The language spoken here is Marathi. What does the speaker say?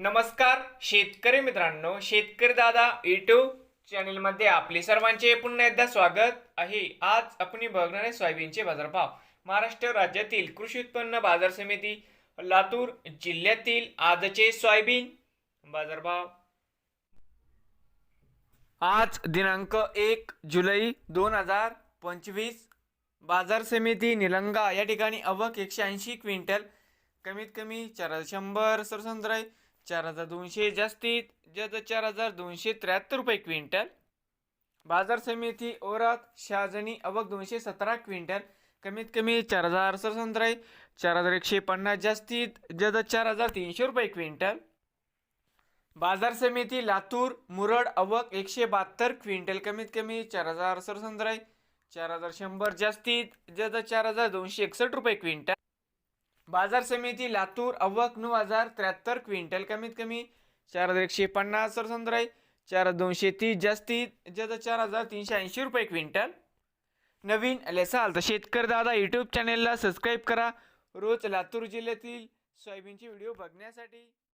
नमस्कार शेतकरी मित्रांनो शेतकरी दादा युट्यूब चॅनलमध्ये आपले सर्वांचे पुन्हा एकदा स्वागत आहे. आज आपण बघणार आहे सोयाबीनचे बाजारभाव. महाराष्ट्र राज्यातील कृषी उत्पन्न बाजार समिती लातूर जिल्ह्यातील आजचे सोयाबीन बाजारभाव. आज दिनांक एक जुलै दोन हजार पंचवीस बाजार समिती निलंगा. या ठिकाणी अवक एकशे ऐंशी क्विंटल कमीत कमी चार शंभर सरसंद्राय चार हजार दोनशे जास्तीत जद चार हजार दोनशे त्र्याहत्तर रुपये क्विंटल. बाजार समिती ओरात शहाजणी अवक दोनशे सतरा क्विंटल. कमीत कमी चार हजार सरसंद्राय चार हजार एकशे पन्नास जास्तीत जद चार हजार तीनशे रुपये क्विंटल. बाजार समिती लातूर मुरड अवक एकशे बहात्तर क्विंटल. कमीत कमी चार हजार सरसंद्राय चार हजार शंभर जास्तीत जद चार हजार दोनशे एकसष्ट रुपये क्विंटल. बाजार समिती लातूर अव्वक नऊ हजार त्र्याहत्तर क्विंटल. कमीत कमी चार हजार एकशे पन्नास सरसंद्राय चार हजार दोनशे तीस जास्तीत जास्त चार हजार तीनशे ऐंशी रुपये क्विंटल. नवीन लेसाल तर शेतकरी दादा यूट्यूब चॅनेलला सबस्क्राईब करा. रोज लातूर जिल्ह्यातील सोयाबीनचे व्हिडिओ बघण्यासाठी.